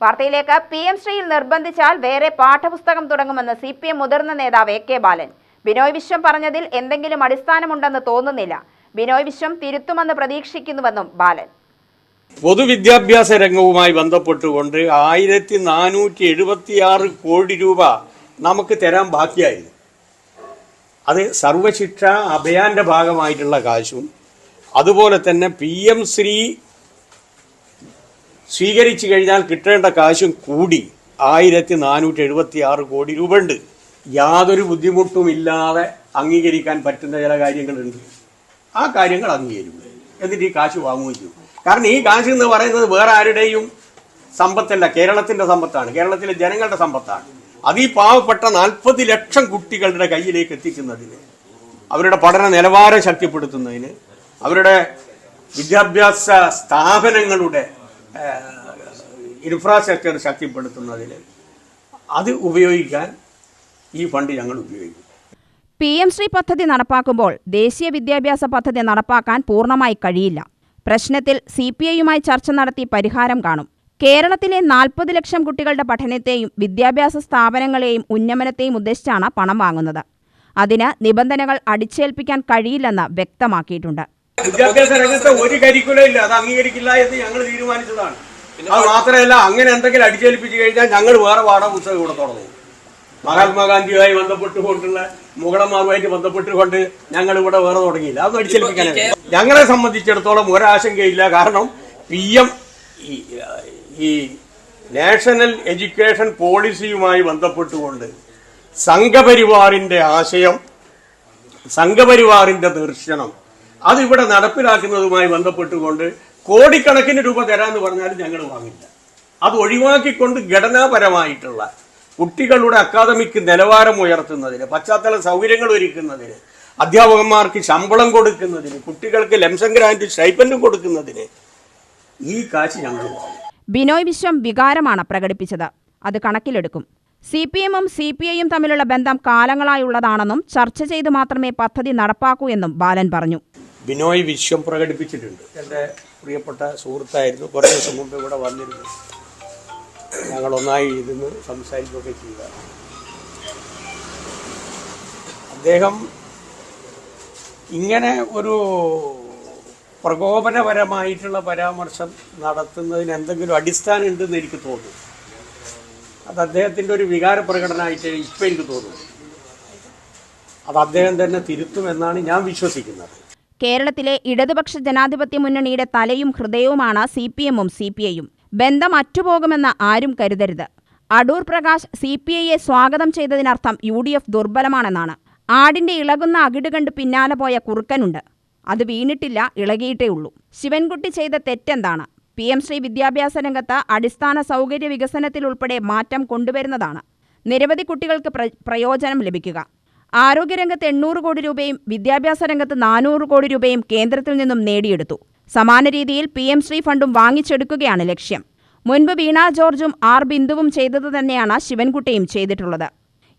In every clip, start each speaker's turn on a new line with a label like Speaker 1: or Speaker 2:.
Speaker 1: വാർത്തയിലേക്ക് P M ശ്രീയിൽ നിർബന്ധിച്ചാൽ വേറെ പാഠപുസ്തകം തുടങ്ങുമെന്ന് സി പി എം മുതിർന്ന നേതാവ് എ കെ ബാലൻ. ബിനോയ് വിശ്വം പറഞ്ഞതിൽ എന്തെങ്കിലും അടിസ്ഥാനമുണ്ടെന്ന് തോന്നുന്നില്ല. ബിനോയ് വിശ്വം തിരുത്തുമെന്ന് പ്രതീക്ഷിക്കുന്നുവെന്നും ബാലൻ.
Speaker 2: പൊതുവിദ്യാഭ്യാസ രംഗവുമായി ബന്ധപ്പെട്ടുകൊണ്ട് ആയിരത്തി നാനൂറ്റി എഴുപത്തിയാറ് കോടി രൂപ നമുക്ക് തരാൻ ബാക്കിയായി അത് സർവശിക്ഷ അഭയാന്റെ ഭാഗമായിട്ടുള്ള കാശും അതുപോലെ തന്നെ പി എം ശ്രീ സ്വീകരിച്ചു കഴിഞ്ഞാൽ കിട്ടേണ്ട കാശും കൂടി ആയിരത്തി നാനൂറ്റി എഴുപത്തി ആറ് കോടി രൂപ ഉണ്ട് യാതൊരു ബുദ്ധിമുട്ടുമില്ലാതെ അംഗീകരിക്കാൻ പറ്റുന്ന ചില കാര്യങ്ങളുണ്ട്. ആ കാര്യങ്ങൾ അംഗീകരിക്കും എന്നിട്ട് ഈ കാശ് വാങ്ങുകയും ചെയ്യും. കാരണം ഈ കാശ് എന്ന് പറയുന്നത് വേറെ ആരുടെയും സമ്പത്തല്ല. കേരളത്തിന്റെ സമ്പത്താണ്. കേരളത്തിലെ ജനങ്ങളുടെ സമ്പത്താണ്. അത് ഈ പാവപ്പെട്ട നാൽപ്പത് ലക്ഷം കുട്ടികളുടെ കയ്യിലേക്ക് എത്തിക്കുന്നതിന് അവരുടെ പഠന നിലവാരം ശക്തിപ്പെടുത്തുന്നതിന് അവരുടെ വിദ്യാഭ്യാസ സ്ഥാപനങ്ങളുടെ ഇൻഫ്രാസ്ട്രക്ചർ ശക്തിപ്പെടുത്തുന്നതിൽ അത് ഉപയോഗിക്കാൻ ഈ ഫണ്ട് ഞങ്ങൾ ഉപയോഗിക്കും.
Speaker 1: പി എം ശ്രീ പദ്ധതി നടപ്പാക്കുമ്പോൾ ദേശീയ വിദ്യാഭ്യാസ പദ്ധതി നടപ്പാക്കാൻ പൂർണമായി കഴിയില്ല. പ്രശ്നത്തിൽ സി പി ഐയുമായി ചർച്ച നടത്തി പരിഹാരം കാണും. കേരളത്തിലെ നാൽപ്പത് ലക്ഷം കുട്ടികളുടെ പഠനത്തെയും വിദ്യാഭ്യാസ സ്ഥാപനങ്ങളെയും ഉന്നമനത്തെയും ഉദ്ദേശിച്ചാണ് പണം വാങ്ങുന്നത്. അതിന് നിബന്ധനകൾ അടിച്ചേൽപ്പിക്കാൻ കഴിയില്ലെന്ന് വ്യക്തമാക്കിയിട്ടുണ്ട്.
Speaker 2: വിദ്യാഭ്യാസ രംഗത്ത് ഒരു കരിക്കുലം ഇല്ല. അത് അംഗീകരിക്കില്ല എന്ന് ഞങ്ങൾ തീരുമാനിച്ചതാണ്. അത് മാത്രമല്ല അങ്ങനെ എന്തെങ്കിലും അടിച്ചേൽപ്പിച്ചു കഴിഞ്ഞാൽ ഞങ്ങൾ വേറെ പാഠപുസ്തകം ഇവിടെ തുടങ്ങും. മഹാത്മാഗാന്ധിയുമായി ബന്ധപ്പെട്ടുകൊണ്ടുള്ള മുഗളന്മാരുമായിട്ട് ബന്ധപ്പെട്ടുകൊണ്ട് ഞങ്ങൾ ഇവിടെ വേറെ തുടങ്ങിയില്ല. അത് അടിച്ചേൽപ്പിക്കാനില്ല ഞങ്ങളെ സംബന്ധിച്ചിടത്തോളം ഒരാശങ്കയില്ല. കാരണം പി എം ഈ നാഷണൽ എഡ്യൂക്കേഷൻ പോളിസിയുമായി ബന്ധപ്പെട്ടുകൊണ്ട് സംഘപരിവാറിന്റെ ആശയം സംഘപരിവാറിന്റെ ദർശനം അതിവിടെ നടപ്പിലാക്കുന്നതുമായി ബന്ധപ്പെട്ടുകൊണ്ട് കോടിക്കണക്കിന് രൂപ തരാമെന്ന് പറഞ്ഞാലും ഞങ്ങൾ വാങ്ങില്ല. അത് ഒഴിവാക്കിക്കൊണ്ട് ഘടനാപരമായിട്ടുള്ള കുട്ടികളുടെ അക്കാദമിക് നിലവാരം ഉയർത്തുന്നതിന് പശ്ചാത്തല സൗകര്യങ്ങൾ ഒരുക്കുന്നതിന് അധ്യാപകന്മാർക്ക് ശമ്പളം കൊടുക്കുന്നതിന് കുട്ടികൾക്ക് ലംസം ഗ്രാൻഡ് സ്റ്റൈപ്പൻഡ് കൊടുക്കുന്നതിന് ഈ കാശ് ഞങ്ങൾ
Speaker 1: ബിനോയ് വിശ്വം വികാരമാണ് പ്രകടിപ്പിച്ചത്. അത് കണക്കിലെടുക്കും. സി പി എമ്മും സി പി ഐയും തമ്മിലുള്ള ബന്ധം കാലങ്ങളായുള്ളതാണെന്നും ചർച്ച ചെയ്ത് മാത്രമേ പദ്ധതി നടപ്പാക്കൂ എന്നും ബാലൻ പറഞ്ഞു.
Speaker 2: ബിനോയ് വിശ്വം പ്രകടിപ്പിച്ചിട്ടുണ്ട്. എന്റെ പ്രിയപ്പെട്ട സുഹൃത്തായിരുന്നു. കുറേ ദിവസം മുമ്പ് ഇവിടെ വന്നിരുന്നു. ഞങ്ങൾ ഒന്നായി ഇരുന്ന് സംസാരിക്കുകയൊക്കെ ചെയ്യുക അദ്ദേഹം ഇങ്ങനെ ഒരു പ്രകോപനപരമായിട്ടുള്ള പരാമർശം നടത്തുന്നതിന് എന്തെങ്കിലും അടിസ്ഥാനം ഉണ്ടെന്ന് എനിക്ക് തോന്നുന്നു. അത് അദ്ദേഹത്തിന്റെ ഒരു വികാര പ്രകടനമായിട്ട് ഇപ്പം എനിക്ക് തോന്നുന്നു. അത് അദ്ദേഹം തന്നെ തിരുത്തുമെന്നാണ് ഞാൻ വിശ്വസിക്കുന്നത്.
Speaker 1: കേരളത്തിലെ ഇടതുപക്ഷ ജനാധിപത്യ മുന്നണിയുടെ തലയും ഹൃദയവുമാണ് സി പി എമ്മും സി പി ഐയും. ബന്ധം അറ്റുപോകുമെന്ന് ആരും കരുതരുത്. അടൂർ പ്രകാശ് സി പി ഐയെ സ്വാഗതം ചെയ്തതിനർത്ഥം യു ഡി എഫ് ദുർബലമാണെന്നാണ്. ആടിന്റെ ഇളകുന്ന അകിട് കണ്ട് പിന്നാലെ പോയ കുറുക്കനുണ്ട്. അത് വീണിട്ടില്ല ഇളകിയിട്ടേ ഉള്ളൂ. ശിവൻകുട്ടി ചെയ്ത തെറ്റെന്താണ്? പി എം ശ്രീ വിദ്യാഭ്യാസ രംഗത്ത് അടിസ്ഥാന സൗകര്യ വികസനത്തിലുൾപ്പെടെ മാറ്റം കൊണ്ടുവരുന്നതാണ്. നിരവധി കുട്ടികൾക്ക് പ്രയോജനം ലഭിക്കുക. ആരോഗ്യരംഗത്ത് എണ്ണൂറ് കോടി രൂപയും വിദ്യാഭ്യാസ രംഗത്ത് നാനൂറ് കോടി രൂപയും കേന്ദ്രത്തിൽ നിന്നും നേടിയെടുത്തു. സമാന രീതിയിൽ പി എം ശ്രീ ഫണ്ടും വാങ്ങിച്ചെടുക്കുകയാണ് ലക്ഷ്യം. മുൻപ് വീണ ജോർജും ആർ ബിന്ദുവും ചെയ്തത് തന്നെയാണ് ശിവൻകുട്ടിയും ചെയ്തിട്ടുള്ളത്.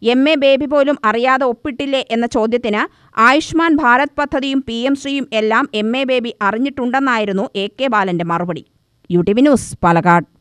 Speaker 1: എം എ ബേബി പോലും അറിയാതെ ഒപ്പിട്ടില്ലേ എന്ന ചോദ്യത്തിന് ആയുഷ്മാൻ ഭാരത് പദ്ധതിയും പി എം ശ്രീയും എല്ലാം എം എ ബേബി അറിഞ്ഞിട്ടുണ്ടെന്നായിരുന്നു എ കെ ബാലന്റെ മറുപടി. U T V news Palakkad.